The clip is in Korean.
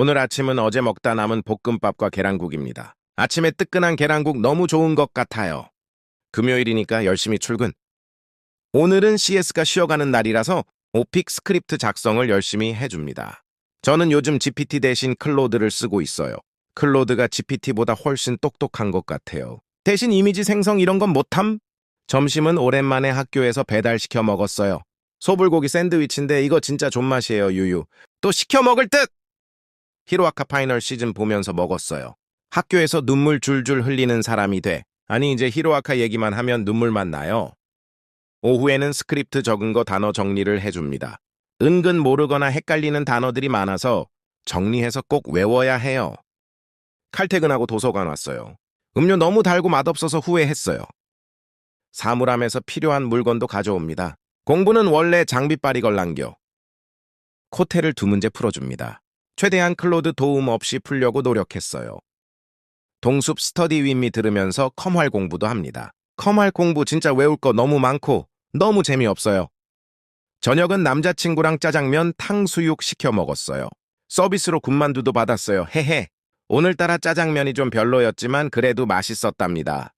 오늘 아침은 어제 먹다 남은 볶음밥과 계란국입니다. 아침에 뜨끈한 계란국 너무 좋은 것 같아요. 금요일이니까 열심히 출근. 오늘은 CS가 쉬어가는 날이라서 오픽 스크립트 작성을 열심히 해줍니다. 저는 요즘 GPT 대신 클로드를 쓰고 있어요. 클로드가 GPT보다 훨씬 똑똑한 것 같아요. 대신 이미지 생성 이런 건 못함? 점심은 오랜만에 학교에서 배달시켜 먹었어요. 소불고기 샌드위치인데 이거 진짜 존맛이에요, 유유. 또 시켜 먹을 듯! 히로아카 파이널 시즌 보면서 먹었어요. 학교에서 눈물 줄줄 흘리는 사람이 돼. 아니 이제 히로아카 얘기만 하면 눈물만 나요. 오후에는 스크립트 적은 거 단어 정리를 해줍니다. 은근 모르거나 헷갈리는 단어들이 많아서 정리해서 꼭 외워야 해요. 칼퇴근하고 도서관 왔어요. 음료 너무 달고 맛없어서 후회했어요. 사물함에서 필요한 물건도 가져옵니다. 공부는 원래 장비빨이 걸랑겨. 코테를 두 문제 풀어줍니다. 최대한 클로드 도움 없이 풀려고 노력했어요. 동숲 스터디 윈미 들으면서 컴활 공부도 합니다. 컴활 공부 진짜 외울 거 너무 많고 너무 재미없어요. 저녁은 남자친구랑 짜장면 탕수육 시켜 먹었어요. 서비스로 군만두도 받았어요. 헤헤. 오늘따라 짜장면이 좀 별로였지만 그래도 맛있었답니다.